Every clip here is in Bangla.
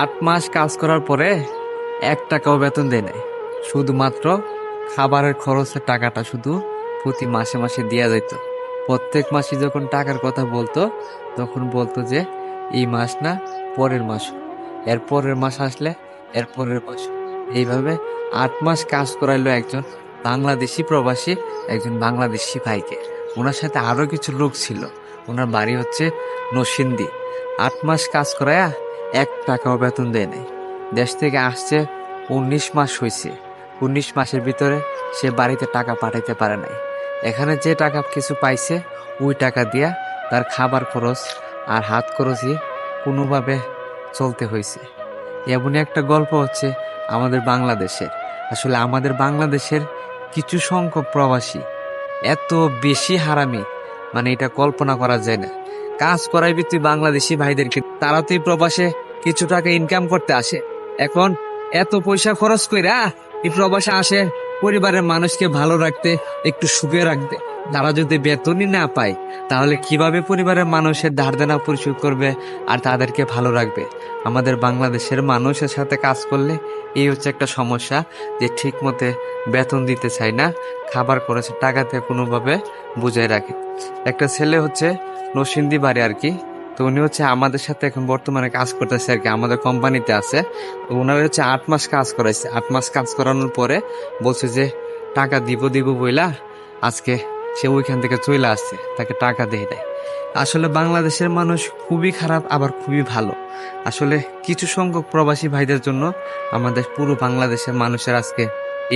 আট মাস কাজ করার পরে এক টাকাও বেতন দেয় নাই। শুধুমাত্র খাবারের খরচের টাকাটা শুধু প্রতি মাসে মাসে দেওয়া যেত প্রত্যেক মাসে যখন টাকার কথা বলতো, তখন বলতো যে, এই মাস না, পরের মাস এর পরের মাস আসলে, এর পরের মাস এইভাবে আট মাস কাজ করাইলো একজন বাংলাদেশি প্রবাসী, একজন বাংলাদেশি ভাইকে। ওনার সাথে আরও কিছু লোক ছিল। ওনার বাড়ি হচ্ছে নসিন্দি আট মাস কাজ করায়া এক টাকাও বেতন দেয় নাই। দেশ থেকে আসছে, উনিশ মাস হয়েছে উনিশ মাসের ভিতরে সে বাড়িতে টাকা পাঠাইতে পারে নাই। এখানে যে টাকা কিছু পাইছে, ওই টাকা দিয়া তার খাবার খরচ আর হাত খরচই কোনোভাবে চলতে হয়েছে এমনই একটা গল্প হচ্ছে আমাদের বাংলাদেশের। আসলে আমাদের বাংলাদেশের কিছু সংখ্যক প্রবাসী এত বেশি হারামি মানে এটা কল্পনা করা যায় না। কাজ করাইবি তুই বাংলাদেশি ভাইদেরকে তারা তুই প্রবাসে কিছু টাকা ইনকাম করতে আসে। এখন এত পয়সা খরচ কইরা এই প্রবাসে আসে পরিবারের মানুষকে ভালো রাখতে, একটু সুখে রাখতে। তারা যদি বেতনই না পায়, তাহলে কীভাবে পরিবারের মানুষের ধার দেনা পরিশোধ করবে আর তাদেরকে ভালো রাখবে? আমাদের বাংলাদেশের মানুষের সাথে কাজ করলে এই হচ্ছে একটা সমস্যা যে ঠিক মতে বেতন দিতে চায় না, খাবার করেছে টাকাতে কোনোভাবে বুঝাই রাখে। একটা ছেলে হচ্ছে নসিন্দি বাড়ি আর কি। উনি হচ্ছে আমাদের সাথে এখন বর্তমানে কাজ করতেছে আর কি, আমাদের কোম্পানিতে আছে। ওনার হচ্ছে আট মাস কাজ করাইছে। আট মাস কাজ করানোর পরে বলছে যে, টাকা দিব দিব বইলা আজকে সে ওইখান থেকে চলে আসছে, তাকে টাকা দিয়ে দেয় আসলে বাংলাদেশের মানুষ খুবই খারাপ, আবার খুবই ভালো। আসলে কিছু সংখ্যক প্রবাসী ভাইদের জন্য আমাদের পুরো বাংলাদেশের মানুষের আজকে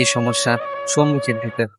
এই সমস্যার সম্মুখীন হতে